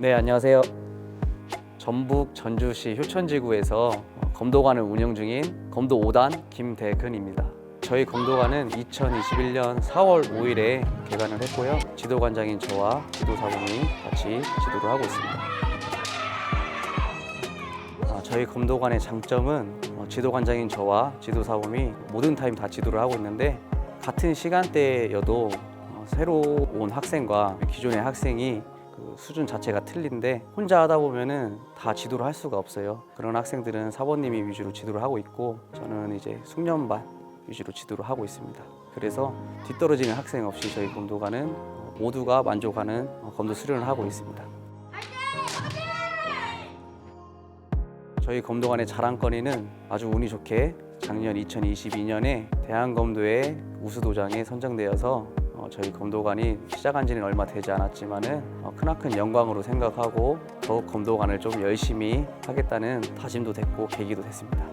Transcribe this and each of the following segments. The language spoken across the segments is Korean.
네, 안녕하세요. 전북 전주시 효천지구에서 어, 검도관을 운영 중인 검도 5단 김대근입니다. 저희 검도관은 2021년 4월 5일에 개관을 했고요. 지도관장인 저와 지도사분이 같이 지도를 하고 있습니다. 아, 저희 검도관의 장점은 어, 지도관장인 저와 지도사범이 모든 타임 다 지도를 하고 있는데 같은 시간대여도 어, 새로 온 학생과 기존의 학생이 그 수준 자체가 틀린데 혼자 하다 보면은 다 지도를 할 수가 없어요. 그런 학생들은 사범님이 위주로 지도를 하고 있고 저는 이제 숙련반 위주로 지도를 하고 있습니다. 그래서 뒤떨어지는 학생 없이 저희 검도관은 어, 모두가 만족하는 어, 검도 수련을 하고 있습니다. 저희 검도관의 자랑거리는 아주 운이 좋게 작년 2022년에 대한검도의 우수도장에 선정되어서 어, 저희 검도관이 시작한 지는 얼마 되지 않았지만은 어, 크나큰 영광으로 생각하고 더욱 검도관을 좀 열심히 하겠다는 다짐도 됐고 계기도 됐습니다.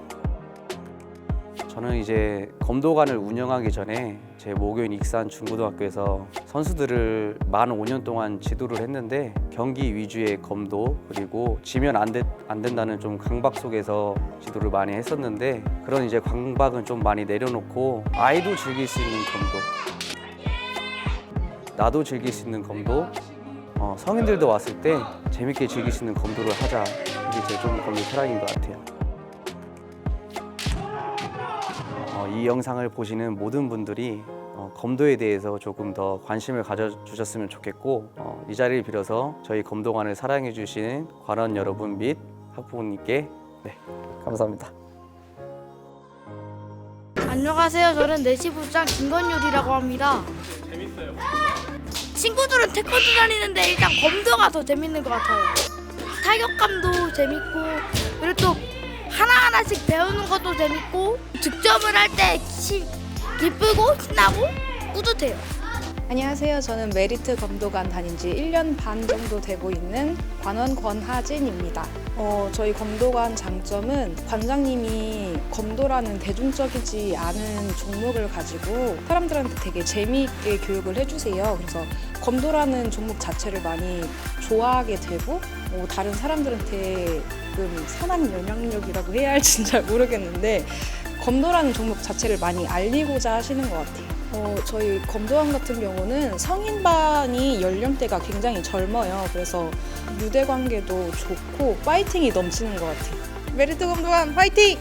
저는 이제 검도관을 운영하기 전에 제 모교인 익산 중고등학교에서 선수들을 만 5년 동안 지도를 했는데 경기 위주의 검도 그리고 지면 안, 되, 안 된다는 좀 강박 속에서 지도를 많이 했었는데 그런 이제 강박은 좀 많이 내려놓고 아이도 즐길 수 있는 검도 나도 즐길 수 있는 검도 어, 성인들도 왔을 때 재밌게 즐길 수 있는 검도를 하자 이게 제 좀 검도 철학인 것 같아요. 어, 이 영상을 보시는 모든 분들이 어, 검도에 대해서 조금 더 관심을 가져주셨으면 좋겠고 어, 이 자리를 빌어서 저희 검도관을 사랑해 주시는 관원 여러분 및 학부모님께 네, 감사합니다. 안녕하세요. 저는 내시부장 김건율이라고 합니다. 재밌어요. 친구들은 태권도 다니는데 일단 검도가 더 재밌는 것 같아요. 타격감도 재밌고 그리고 또 하나하나씩 배우는 것도 재밌고 득점을 할 때 기쁘고 신나고 뿌듯해요. 안녕하세요. 저는 메리트 검도관 다닌 지 1년 반 정도 되고 있는 관원 권하진입니다. 어, 저희 검도관 장점은 관장님이 검도라는 대중적이지 않은 종목을 가지고 사람들한테 되게 재미있게 교육을 해주세요. 그래서 검도라는 종목 자체를 많이 좋아하게 되고 어, 다른 사람들한테 조금 선한 영향력이라고 해야 할지는 잘 모르겠는데 검도라는 종목 자체를 많이 알리고자 하시는 것 같아요. 어, 저희 검도관 같은 경우는 성인반이 연령대가 굉장히 젊어요. 그래서 유대 관계도 좋고 파이팅이 넘치는 것 같아요. 메리트 검도관 파이팅!